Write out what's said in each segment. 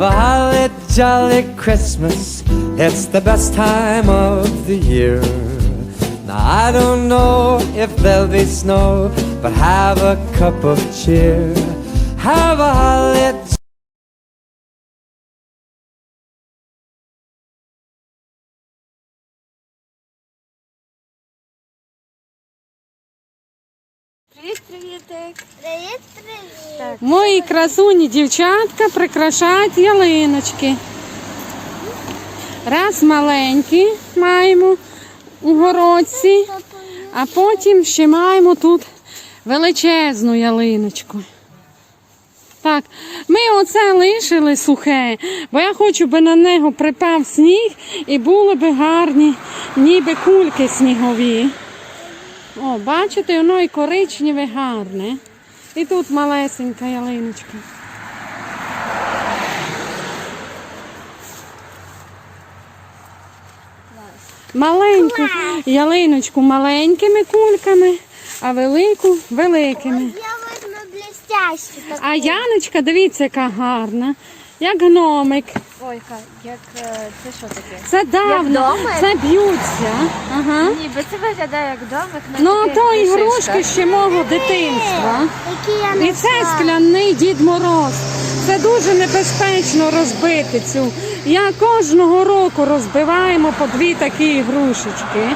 Have a holly jolly Christmas. It's the best time of the year. Now I don't know if there'll be snow, but have a cup of cheer. Have a holly Привіт, привітик. Привіт, привіт. Мої красуні дівчатка прикрашають ялиночки. Раз маленькі маємо у городці, а потім ще маємо тут величезну ялиночку. Так, ми оце лишили сухе, бо я хочу, би на нього припав сніг і були би гарні, ніби кульки снігові. О, бачите, воно і коричневе гарне. І тут малесенька ялиночка. Маленьку ялиночку маленькими кульками, а велику великими. Я возьму блестящу таку. А Яночка, дивіться, яка гарна, як гномик. Ой, Ка, як е, це що таке? Це давно, домик? це б'ються. Ага. Ніби це виглядає як домик на Ну, таких то ігрушки ще мого дитинства. Які я І це знайшла. скляний Дід Мороз. Це дуже небезпечно розбити цю. Я кожного року розбиваємо по дві такі ігрушечки.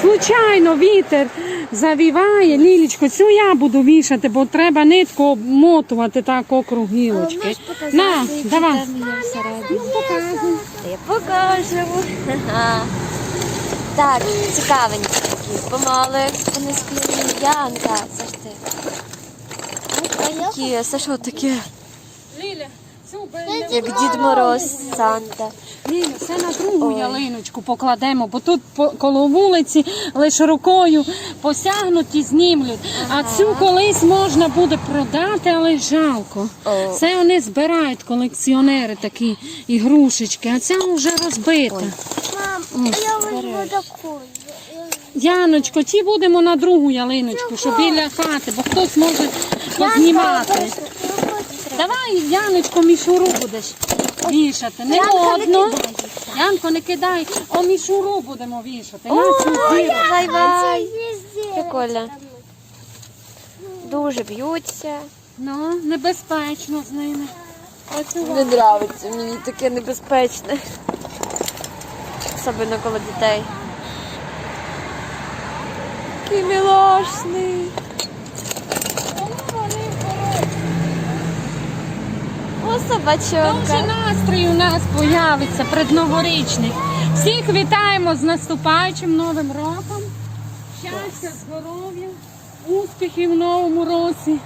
Случайно вітер завіває лілічку. Цю я буду вішати, бо треба нитку обмотувати так округ гілочки. На, давай. є всередині? Я покажу. Так, цікавенькі такі. Помали вони скляні. Янка, це ж ти. Такі, це що таке? Ліля, Як Дід Мороз, Санта. Ліля, це на другу Ой. ялиночку покладемо, бо тут по, коло вулиці лише рукою посягнуть і знімлють. А цю колись можна буде продати, але жалко. О. Це вони збирають колекціонери такі ігрушечки, а ця вже розбита. Мам, я возьму таку. Яночко, ті будемо на другу ялиночку, щоб біля хати, бо хтось може познімати. Давай, Яночко, мішуру будеш вішати. Не одну. Янко, не кидай, о мішуру будемо вішати. На цю. Вай-вай. Прикольно. Дуже б'ються. Ну, небезпечно з ними. Працювати. Не нравиться, мені таке небезпечне. Особливо коло дітей. Який мілошний. О, Вже настрій у нас появиться предноворічний. Всіх вітаємо з наступаючим новим роком. Щастя, здоров'я, успіхів в новому році.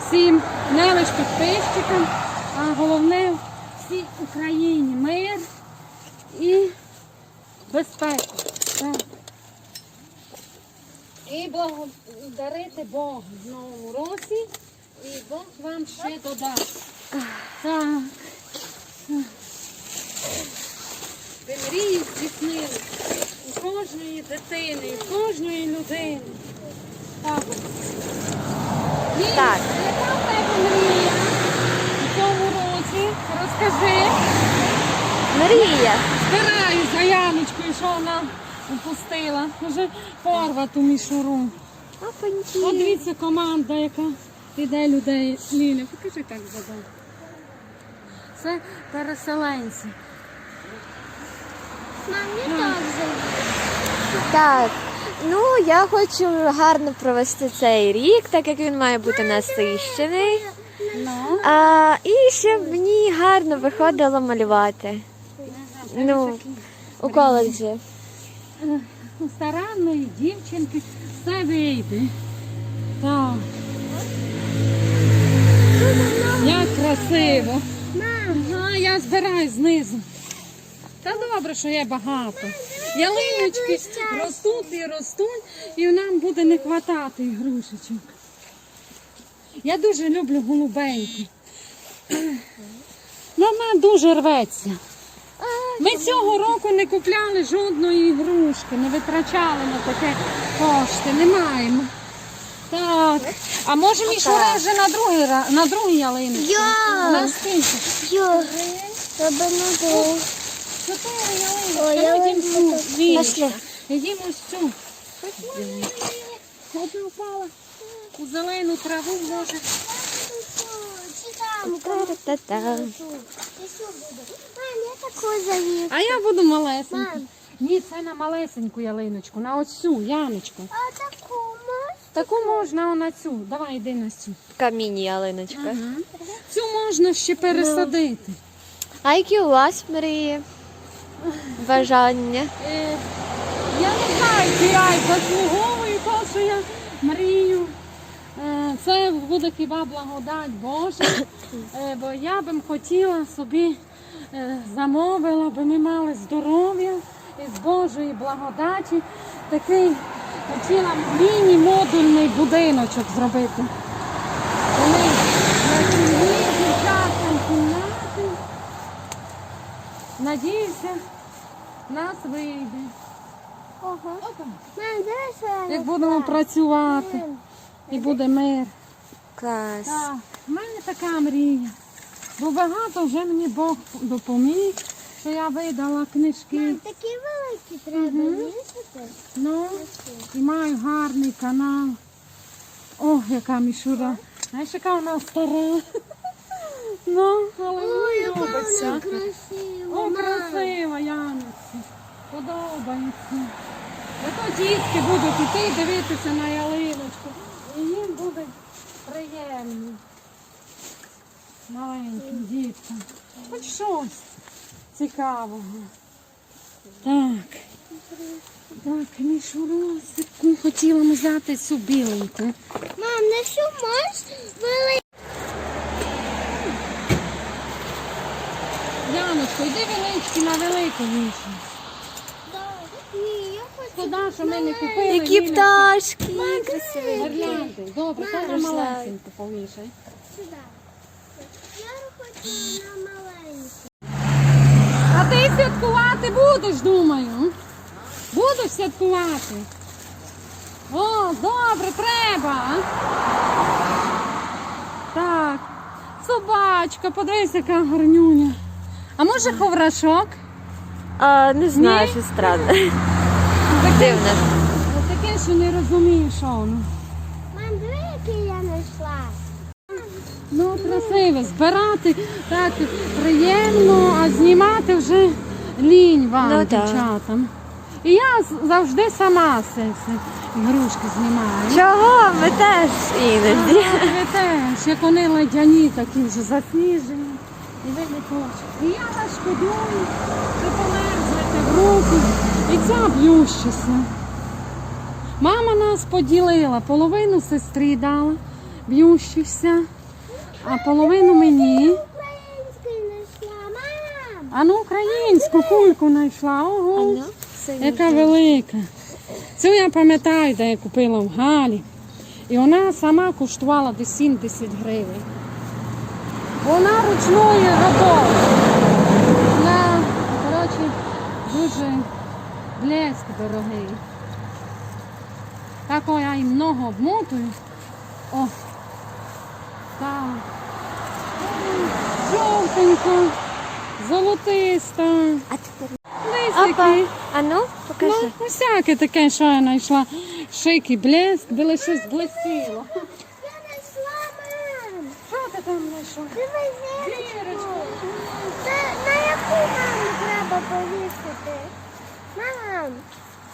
Всім не лише підписчикам, а головне всій Україні мир і безпеку. Так. І благодарити Богу в новому році, і Бог вам ще додасть. Так. Ви мрії здійснили у кожної дитини, у кожної людини. Так. Так. Яка в тебе мрія у цьому році? Розкажи. Мрія. Збираю за Яночкою, що вона упустила. Вже порвату мішуру. Опаньки. От дивіться команда, яка йде людей. Ліля, покажи так задом. Це переселенці. Мам, не так Так. Ну, я хочу гарно провести цей рік, так як він має бути насищений. Ну, А, і щоб мені гарно виходило малювати. Ну, у коледжі. у старанної дівчинки все вийде. Так. Як красиво. Ага, я збираю знизу. Та добре, що є багато. Ялиночки ростуть і ростуть, і нам буде не вистачати ігрушечок. Я дуже люблю голубеньку. Ну, Вона дуже рветься. Ми цього року не купляли жодної ігрушки, не витрачали на таке кошти, не маємо. Так. А може мішура вже на другий ра- на другій ялинці? Я. На скільки? Йо. Тебе не. Чотири ялинки. Ой, Та я ходім возьму цю. таку. Віночка. Цю. Одна впала. У зелену траву може. Та-та-та. Мам, я таку завів. А я буду малесеньку. Мам. Ні, це на малесеньку ялиночку, на оцю, Яночку. А таку? Таку можна о, на цю. Давай йди на цю. Така міні-ялиночка. Цю можна ще пересадити. А які у вас мрії? Бажання? Е, я не знаю, чи я заслуговую того, що я мрію. Е, це буде хіба благодать Божа. Е, бо я б хотіла собі е, замовила, би ми мали здоров'я і з Божої благодаті. Такий хотіла міні-модульний будиночок зробити. Коли на сім'ї, дівчаткам кімнати. Надіюся, нас вийде. Ого. Як будемо працювати і буде мир. Клас. Так, в мене така мрія. Бо багато вже мені Бог допоміг, що я видала книжки. Мам, такі великі треба вішати. Ну, і маю гарний канал. Ох, яка мішура. Знаєш, яка вона стара. Ну, але мені подобається. красиво. О, красива, Яниці. Подобається. Ото дітки будуть іти дивитися на ялиночку. І їм буде приємно. Маленьким діткам. Хоч щось цікавого. Так. Так, мішуросику. Хотіла ми взяти цю біленьку. Мам, на що можеш великі? Яночко, йди велички на велику вішу. Ні, я хочу. Шкода, що ми не купили. Які Ліночки. пташки красиві. Гірлянди. Добре, теж Руслан. малесенько повішай. Сюди. Я хочу на маленьку. А ти святкувати будеш, думаю. Будеш святкувати. О, добре, треба. Так. Собачка, подивись, яка гарнюня. А може ховрашок? А, не знаю, Ні? що странно. Дивно. Таке, що не розумію, що воно. Мам, диви, який я знайшла. Ну, красиве, збирати так приємно, а знімати вже лінь вам, Ну, дівчатам. І я завжди сама все ігрушки знімаю. Чого? Ми теж іноді. Ви теж, як вони ледяні, такі вже засніжені. І ви не хочете. І я вас шкодую, що померзнете в руки. І ця б'ющася. Мама нас поділила, половину сестрі дала, б'ющихся, а половину мені. А ну українську кульку знайшла. Ого, ну, яка велика. Цю я пам'ятаю, де я купила в Галі. І вона сама коштувала десь 70 гривень. Вона ручної роботи. Вона, коротше, дуже блеск дорогий. Так о, я і много обмотую. О, так. Жовтенька, золотиста. А тепер. Лисики. Опа. А ну, покажи. Ну, всяке таке, що я знайшла. Шики блеск, було щось блистіло. Я знайшла, мам! Що ти там Зірочку. зірочку. Це на яку маму треба повісити? Мам!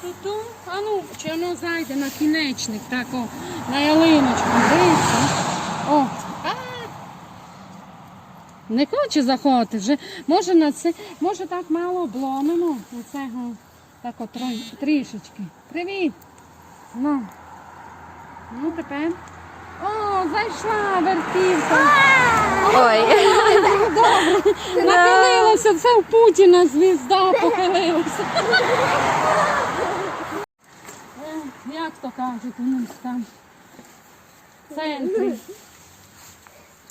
Ту-ту. А ну, чи воно зайде на кінечник, так о, на ялиночку. Дивіться. О. А! Не хоче заходити вже. Може на це, може так мало обломимо. Оцього так от трішечки. Привіт. Ну. Ну тепер. О, зайшла вертівка. Ой. Нахилилася, це в Путіна звізда похилилася. Як то кажуть у нас там? В центрі.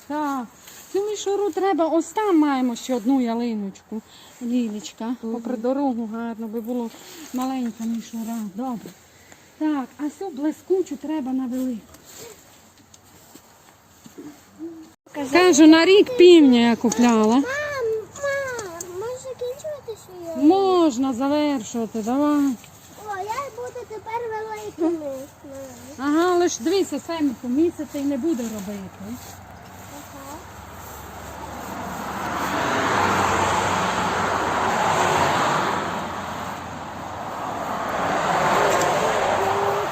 Так. Цю мішуру треба, ось там маємо ще одну ялиночку. Лілечка. Попри дорогу гарно би було маленька мішура. Добре. Так, а цю блискучу треба на велику. Кажу, на рік півня я купляла. Можна завершувати, давай. О, я буду тепер великими. Ага, але ж дивися, семку місяця й не буде робити.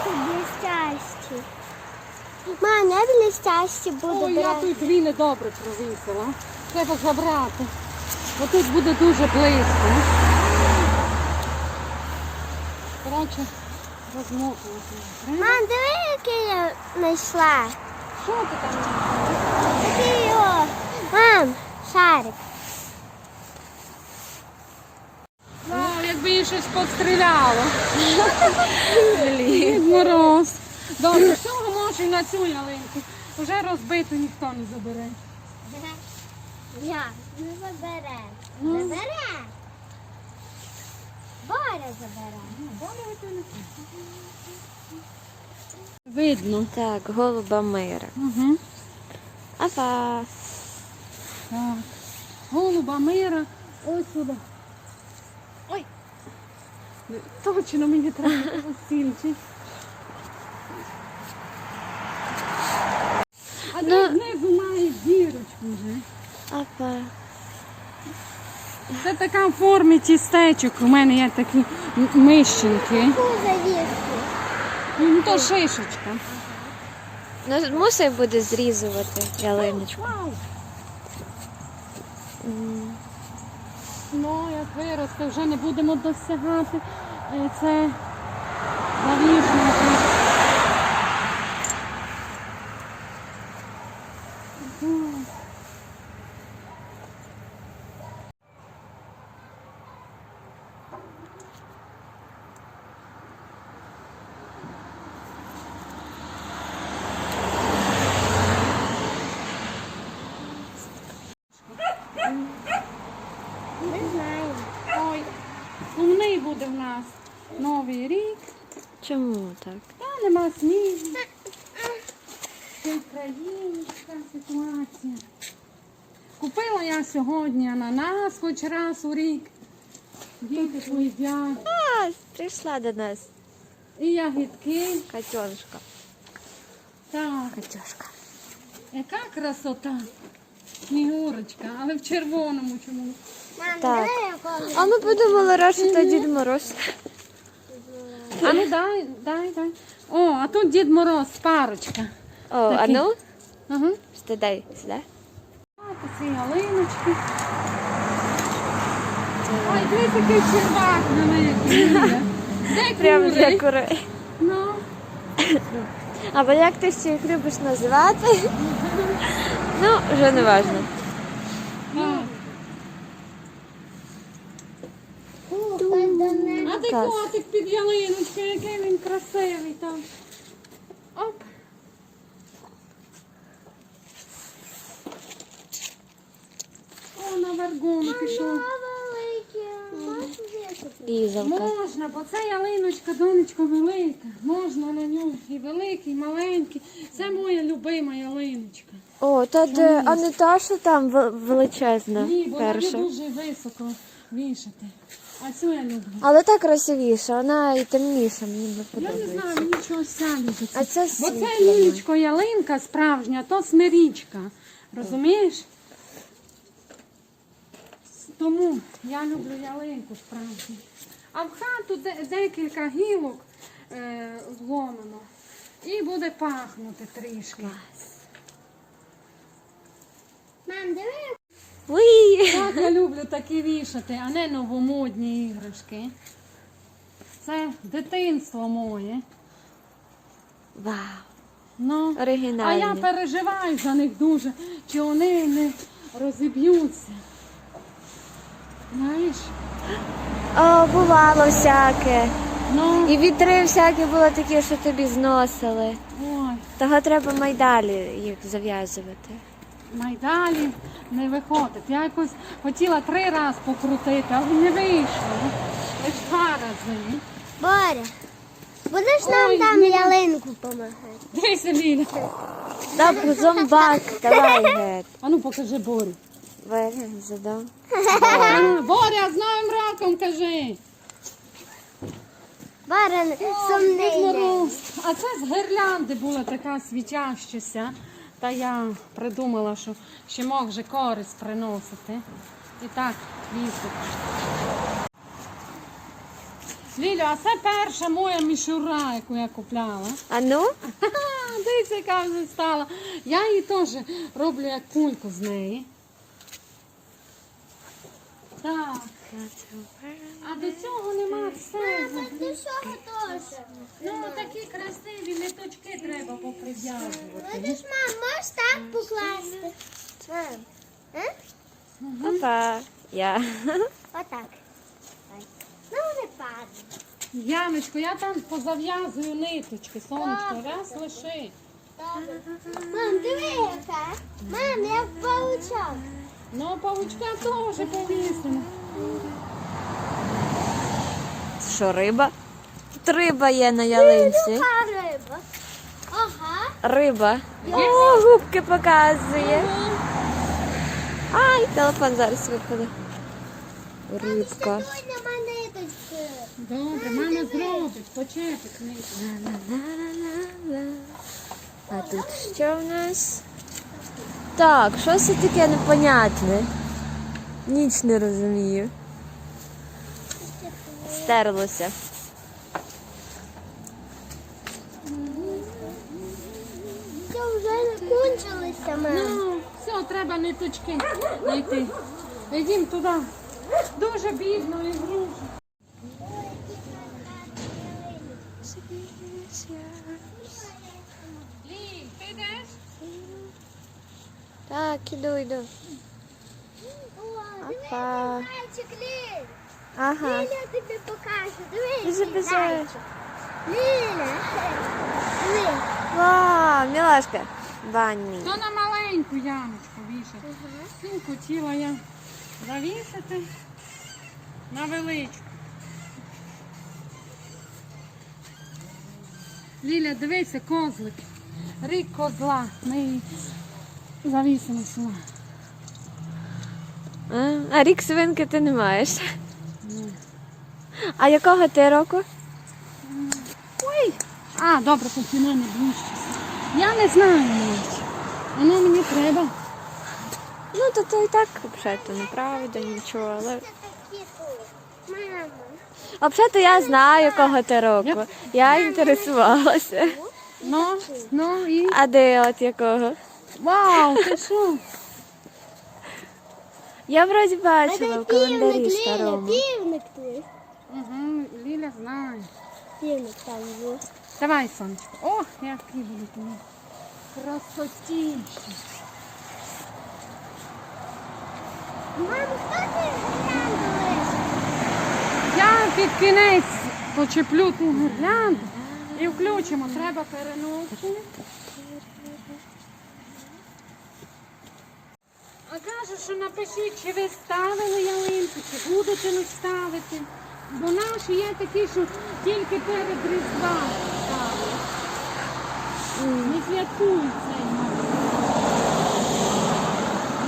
Блістясті. Мам, я блістясті буду Ой, я тут дві недобре провісила. Треба забрати. Бо тут буде дуже близько. Коротше, розмокла. Мам, диви, який я знайшла. Що ти там? Який його. Мам, шарик. О, якби їй щось постріляло. Дід Мороз. Добре, цього може і на цю ялинку. Уже розбиту ніхто не забере. Я не забере. Забере. Боря забере. Видно. Так, голуба мира. Угу. Апа. Так. Голуба мира. Ось сюди. Ой. Точно мені треба стільчик. А Ну. знизу має дірочку вже. Апа. Це така в формі тістечок. У мене є такі мищенки. Ну то шишечка. Ну, мусить буде зрізувати ялиночку. Ну, як виросте, вже не будемо досягати е, це завішувати. Не знаю. Ой, сумний буде в нас новий рік. Чому так? Та нема снігу. В країні така ситуація. Купила я сьогодні ананас хоч раз у рік. Діти поїдять. А, прийшла до нас І ягідки. Катюшка. Так, Катюшка. яка красота. Снігурочка, але в червоному чому. Так. А ми подумали, раз що це Дід Мороз. А ну дай, дай, дай. О, а тут Дід Мороз, парочка. О, а ну, Ага. сідай сюди. Ці ялиночки. Ой, дивись, який червак великий. Де Прямо для кури? Ну, Або як ти ще їх любиш називати? Ну, вже не важно. А ти котик під ялиночкою, який він красивий там. Оп. О, на варгону пішов. Можна, бо це ялиночка, донечко велика. Можна на ньому і великий, і маленький. Це моя любима ялиночка. О, то де, а не та, що там вел- величезна Ні, бо вона дуже високо вішати. А цю я люблю. Але так красивіша, вона і темніша, мені би Я не подобається. знаю, мені чогось ця любиться. А це Бо це лілечко ялинка справжня, то смирічка. Розумієш? Тому я люблю ялинку справжню. А в хату де- декілька гілок е, вломимо. І буде пахнути трішки. Мам, диви, Так я люблю такі вішати, а не новомодні іграшки. Це дитинство моє. Вау, Ну, а оригінальні. я переживаю за них дуже, чи вони не розіб'ються. Знаєш? О, бувало всяке. Ну, І вітри всякі були такі, що тобі зносили. ой, Того треба майдалі їх зав'язувати. Майдалі не виходить. Я якось хотіла три рази покрутити, але не вийшло. Лише два рази. Боря, будеш нам Ой, там ні. ялинку допомагати? Дивися, Ліля. Добре, зомбак, давай геть. А ну покажи Борю. Варя, задам. А, Боря, з новим роком кажи. Баран сумний. Мороз. А це з гірлянди була така світящася. Та я придумала, що ще може користь приносити. І так, їздить. Лілю, а це перша моя мішура, яку я купляла. А ну? Дивіться, яка вже стала. Я її теж роблю як кульку з неї. Так. А до цього нема все. Ти що теж? Ну, такі красиві ниточки треба поприв'язувати. Видиш, мам, можеш так покласти? Мам, Опа. Я. отак. Ну, не падає. Яночко, я там позав'язую ниточки, сонечко, раз лиши. Мам, диви яка. Мам, я паучок. Ну, павучка теж повісимо. Що, риба? Тут риба є на ялинці. Риба? Ага. Риба. О, губки показує. Ай, телефон зараз випаде. Рибка. Добре, мама зробить, почепить. А тут що в нас? Так, що це таке непонятне? Ніч не розумію. Стерлося. Це вже не кончилося, мам. Ну, все, треба ниточки знайти. Йдім туди. Дуже бідно і гружу. Ліль, ти йдеш? Так, іду, йду. Опа. Ага. Ліля тобі покаже. Диви, Біжи, який біжи. зайчик. Ліля. Диви. Вау, мілашка. Банні. То на маленьку ямочку вішати. Цю хотіла я завісити на величку. Ліля, дивися, козлик. Рік козла. Ми завісимо сюди. А, а рік свинки ти не маєш. А якого ти року? Ой! А, добре, тут мене не ближчеся. Я не знаю навіть. Воно мені треба. Ну, то то і так, взагалі, то неправда, нічого, але. Мама. Взагалі, я знаю, кого ти року. Я інтересувалася. Ну, ну і. А де от якого? Вау, ти що? Я вроді бачила в календарі старому. півник ти. Угу, Ліля знає. Півник там був. Давай, сонечко. О, який будуть вони. Красотіші. Мам, хто ти? Я під кінець почеплю ту гірлянду і включимо. Треба переносити. А каже, що напишіть, чи ви ставили ялинку, чи будете не ставити. Бо наші є такі, що тільки перед Різдвом ставлять. Не святкують цей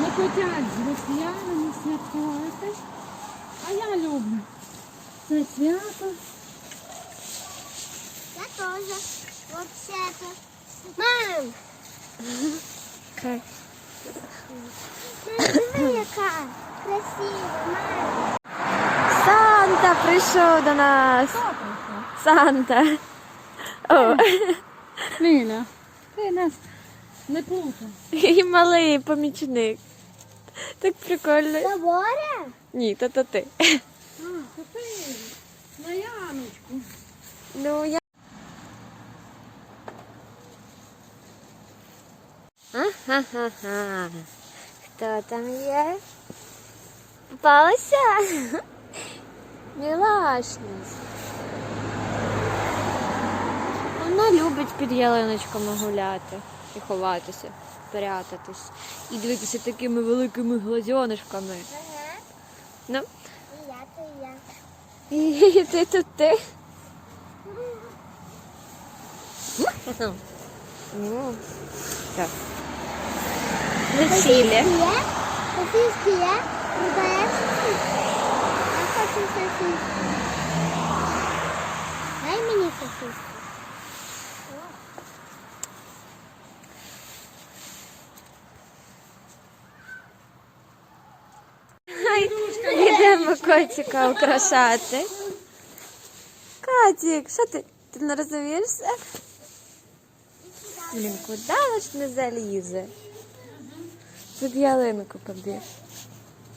Не хочуть з росіянами святкувати. А я люблю це свято. Я тоже. Вообще-то. Мам, диви яка красива, мам. Санта прийшов до нас. Санта. О, Ліля, ти нас не плутай. і малий помічник. Так прикольно. Це Боря? Ні, то то ти. А, то ти на Яночку. Ну, я. Ага. Хто там є? Попалася? Мілашність. Вона любить під ялиночками гуляти і ховатися, прятатись. І дивитися такими великими глазьонишками. Ага. Ну, І я, то я. і ти тут ти. Ну, Що? Весілля. Є? Сосиски є? Продаєш сосиски? Я хочу сосиски. Дай мені сосиски. Йдемо котика украшати. Котик, що ти? Ти не розумієшся? Блін, куди ж не залізе? Тут ялинку побіг.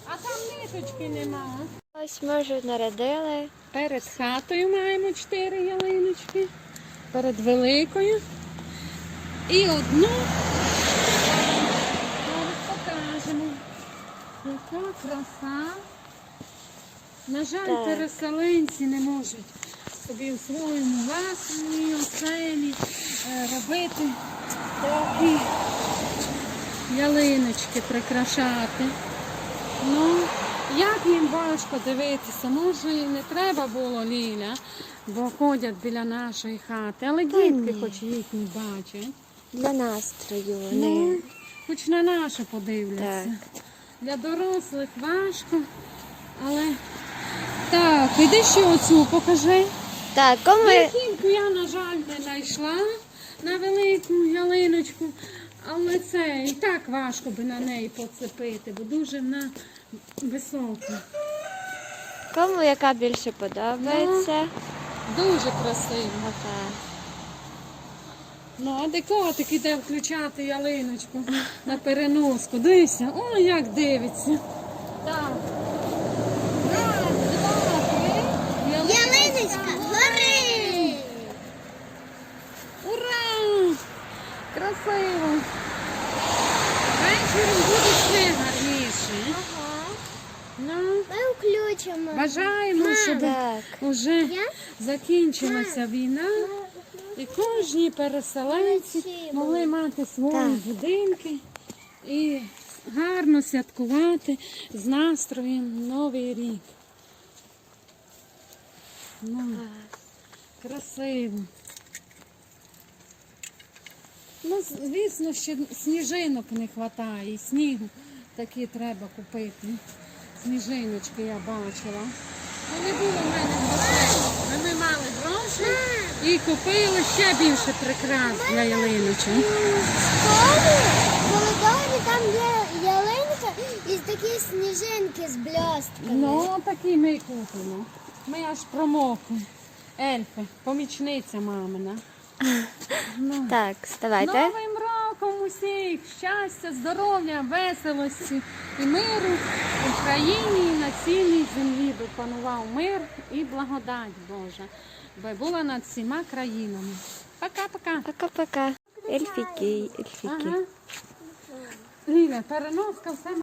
А там ниточки нема. Ось ми вже нарядили. Перед хатою маємо чотири ялиночки. Перед великою. І одну. Зараз покажемо. Яка краса. На жаль, Так. переселенці не можуть собі у своєму власній оселі е, робити такі ялиночки прикрашати. Ну, як їм важко дивитися, може і не треба було Ліля, бо ходять біля нашої хати, але дітки ні. хоч їхні бачать. Для настрою Ну, хоч на нашу подивляться. Для дорослих важко, але так, іди ще оцю покажи. Так, кому Верхівку я, на жаль, не знайшла на велику ялиночку, але це і так важко би на неї поцепити, бо дуже вона висока. кому яка більше подобається? Дуже красиво. Ну, а де котик іде включати ялиночку на переноску. Дивися, о, як дивиться. Так. Раз, два, три. Ялиночка, гори! Ура! Красиво! Вечором буде ще гарніше. Ага. Ну, Ми включимо. бажаємо, щоб Так. вже Я? Закінчилася війна. І кожні переселенці могли мати свої Так. будинки і гарно святкувати з настроєм Новий рік. Ну, красиво. Ну, звісно, ще сніжинок не вистачає, снігу такі треба купити. Сніжиночки я бачила. Не було в мене Ми мали гроші і купили ще більше прикрас для ялиночок. Школі, в Володові там є ялинка і такі сніжинки з блістками. Ну, такі ми купимо. Ми аж промокли. Ельфи, помічниця мамина. Ну. Так, ставайте. Новим роком усіх! Щастя, здоров'я, веселості і миру в Україні і на цілій землі би панував мир і благодать Божа, би була над всіма країнами. Пока-пока. Пока-пока. Ельфіки, ельфіки. Ага. Ліля, переноска все